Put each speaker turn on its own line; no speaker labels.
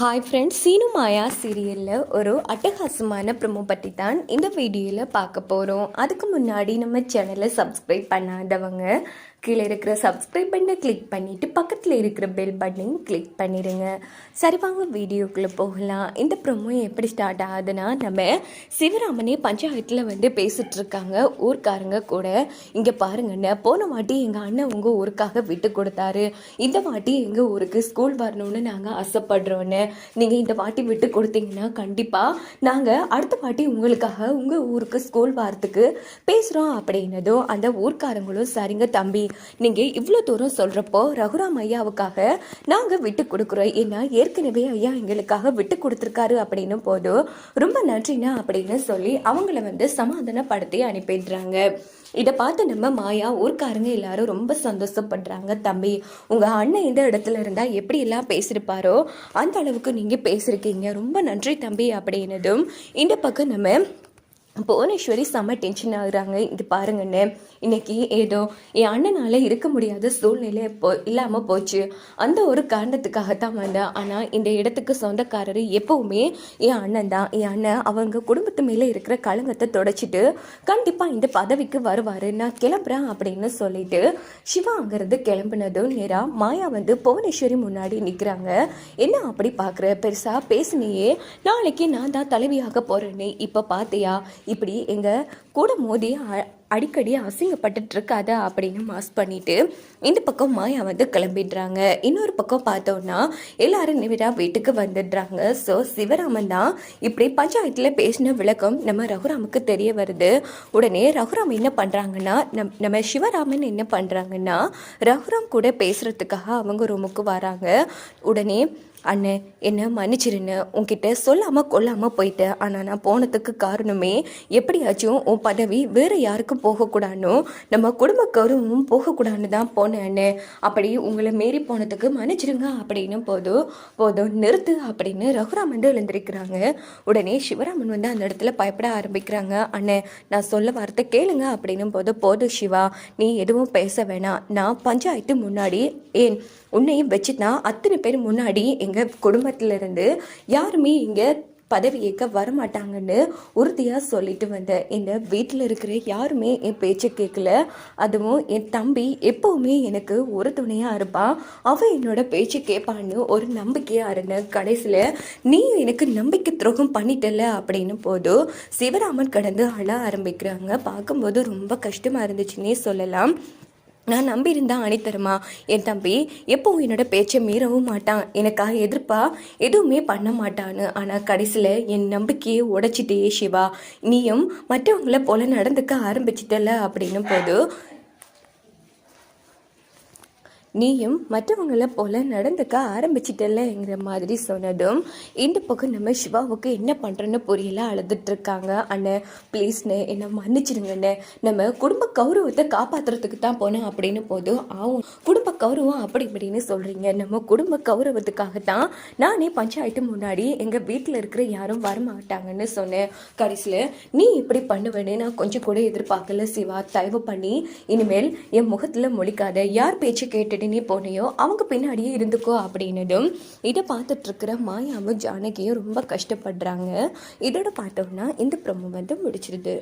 Hi friends Seenu மாயா சீரியலில் ஒரு அட்டகாசமான ப்ரொமோ பற்றி தான் இந்த வீடியோவில் பார்க்க போகிறோம் அதுக்கு முன்னாடி நம்ம சேனலை சப்ஸ்கிரைப் பண்ணாதவங்க கீழே இருக்கிற சப்ஸ்கிரைப் பண்ண கிளிக் பண்ணிவிட்டு பக்கத்தில் இருக்கிற பெல் பட்டனையும் கிளிக் பண்ணிடுங்க. சரி வாங்க வீடியோக்குள்ளே போகலாம். இந்த ப்ரொமோ எப்படி ஸ்டார்ட் ஆகுதுன்னா நம்ம சிவராமனே பஞ்சாயத்தில் வந்து பேசிகிட்ருக்காங்க ஊர்க்காரங்க கூட. இங்கே பாருங்கண்ணே போன வாட்டி எங்கள் அண்ணன் உங்கள் ஊருக்காக விட்டு கொடுத்தாரு. இந்த வாட்டி எங்கள் ஊருக்கு ஸ்கூல் வரணும்னு நாங்கள் ஆசைப்படுறோன்னு நீங்கள் இந்த வாட்டி விட்டு கொடுத்தீங்கன்னா கண்டிப்பாக நாங்கள் அடுத்த வாட்டி உங்களுக்காக உங்கள் ஊருக்கு ஸ்கூல் வாரத்துக்கு பேசுகிறோம் அப்படின்னதும் அந்த ஊர்க்காரங்களும் சரிங்க தம்பி. நீங்கள் இவ்வளோ தூரம் சொல்கிறப்போ ரகுராம் ஐயாவுக்காக நாங்கள் விட்டு கொடுக்குறோம். ஏன்னா ஏற்கனவே ஐயா எங்களுக்காக விட்டு கொடுத்துருக்காரு அப்படின்னும் போதும் ரொம்ப நன்றிண்ணா அப்படின்னு சொல்லி அவங்கள வந்து சமாதானப்படுத்தி அனுப்பிடுறாங்க. இதை பார்த்து நம்ம மாயா ஊர்க்காரங்க எல்லாரும் ரொம்ப சந்தோஷப்படுறாங்க தம்பி. உங்கள் அண்ணன் இந்த இடத்துல இருந்தால் எப்படி எல்லாம் பேசியிருப்பாரோ அந்த அளவுக்கு நீங்கள் பேசியிருக்கீங்க ரொம்ப நன்றி தம்பி அப்படின்னதும் இந்த பக்கம் நம்ம புவனேஸ்வரி செம்ம டென்ஷன் ஆகுறாங்க. இது பாருங்கன்னு இன்னைக்கு ஏதோ என் அண்ணனால் இருக்க முடியாத சூழ்நிலை போ இல்லாமல் போச்சு. அந்த ஒரு காரணத்துக்காகத்தான் வந்தேன். ஆனால் இந்த இடத்துக்கு சொந்தக்காரர் எப்பவுமே என் அண்ணன் தான். என் அண்ணன் அவங்க குடும்பத்து மேலே இருக்கிற களங்கத்தை தொடச்சிட்டு கண்டிப்பாக இந்த பதவிக்கு வருவார். நான் கிளம்புறேன் அப்படின்னு சொல்லிட்டு சிவா அங்கேருந்து கிளம்புனதும் நேராக மாயா வந்து புவனேஸ்வரி முன்னாடி நிற்கிறாங்க என்ன அப்படி பார்க்குற பெருசாக பேசினியே. நாளைக்கு நான் தான் தலைவியாக போகிறேன்னு இப்போ பார்த்தியா இப்படி எங்கள் கூட மோதி அடிக்கடி அசிங்கப்பட்டுட்டு இருக்காத அப்படின்னு மாஸ் பண்ணிவிட்டு இந்த பக்கம் மாயா வந்து கிளம்பிடுறாங்க. இன்னொரு பக்கம் பார்த்தோன்னா எல்லாரும் நிவிடா வீட்டுக்கு வந்துடுறாங்க. ஸோ சிவராமன் தான் இப்படி பஞ்சாயத்தில் பேசின விளக்கம் நம்ம ரகுராமுக்கு தெரிய வருது. உடனே ரகுராம் என்ன பண்ணுறாங்கன்னா நம் நம்ம சிவராமன் என்ன பண்ணுறாங்கன்னா ரகுராம் கூட பேசுகிறதுக்காக அவங்க ரூமுக்கு வராங்க. உடனே அண்ணே என்ன மன்னிச்சிருன்னு உன்கிட்ட சொல்லாமல் கொல்லாமல் போயிட்டேன். ஆனால் நான் போனதுக்கு காரணமே எப்படியாச்சும் உன் பதவி வேறு யாருக்கும் போகக்கூடானோ நம்ம குடும்ப கௌரவமும் போகக்கூடாதுன்னு தான் போனேன் அண்ணே. அப்படி உங்களை மீறி போனதுக்கு மன்னிச்சிருங்க அப்படின்னு போதும் போதும் நிறுத்து அப்படின்னு ரகுராம் வந்து எழுந்திருக்கிறாங்க. உடனே சிவராமன் வந்து அந்த இடத்துல பயப்பட ஆரம்பிக்கிறாங்க. அண்ணே நான் சொல்ல வார்த்தை கேளுங்க அப்படின்னும் போது போதும் சிவா நீ எதுவும் பேச வேணாம். நான் பஞ்சாயத்து முன்னாடி ஏன் உன்னையும் வச்சு தான் அத்தனை பேர் முன்னாடி எங்கள் குடும்பத்திலிருந்து யாருமே இங்கே பதவி ஏற்க வரமாட்டாங்கன்னு உறுதியாக சொல்லிட்டு வந்தேன் இந்த வீட்டில் இருக்கிற யாருமே என் பேச்சை கேட்கல. அதுவும் என் தம்பி எப்போவுமே எனக்கு ஒரு துணையாக இருப்பான் அவன் என்னோட பேச்சு கேட்பான்னு ஒரு நம்பிக்கையாக இருந்தேன் கடைசியில் நீ எனக்கு நம்பிக்கை துரோகம் பண்ணிட்டல அப்படின்னு போதும் சிவராமன் கடந்து அழ ஆரம்பிக்கிறாங்க. பார்க்கும்போது ரொம்ப கஷ்டமாக இருந்துச்சுன்னே சொல்லலாம். நான் நம்பியிருந்தா அணித்தருமா என் தம்பி எப்பவும் என்னோட பேச்சை மீறவும் மாட்டான். எனக்காக எதிர்ப்பா? எதுவுமே பண்ண மாட்டான்னு. ஆனால் கடைசியில் என் நம்பிக்கையை உடைச்சிட்டே சிவா. நீயும் மற்றவங்கள போல நடந்துக்க ஆரம்பிச்சிட்டல அப்படின்னும் போது நீயும் மற்றவங்கள போல நடந்துக்க ஆரம்பிச்சிட்டலங்கிற மாதிரி சொன்னதும் இந்த பக்கம் நம்ம சிவாவுக்கு என்ன பண்ணுறோன்னு புரியல அழுதுட்டு இருக்காங்க ப்ளீஸ்ண்ணே என்னை மன்னிச்சிடுங்கண்ணே நம்ம குடும்ப கௌரவத்தை காப்பாற்றுறதுக்கு தான் போனேன் அப்படின்னு போதும் ஆகும். குடும்ப கௌரவம் அப்படி இப்படின்னு சொல்கிறீங்க நம்ம குடும்ப கௌரவத்துக்காக தான் நானே பஞ்சாயத்து முன்னாடி எங்கள் வீட்டில் இருக்கிற யாரும் வரமாட்டாங்கன்னு சொன்னேன். கடைசியில் நீ இப்படி பண்ணுவேன்னு நான் கொஞ்சம் கூட எதிர்பார்க்கல சிவா. தயவு பண்ணி இனிமேல் என் முகத்தில் மொழிக்காத. யார் பேச்சு கேட்டுட்டு நீ போனியோ அவங்க பின்னாடியே இருந்துக்கோ அப்படின்னதும் இதை பார்த்துட்ருக்கிற மாயாவும் ஜானகியும் ரொம்ப கஷ்டப்படுறாங்க. இதோட பார்த்தோம்னா இந்த ப்ரொமோ வந்து முடிச்சிருது.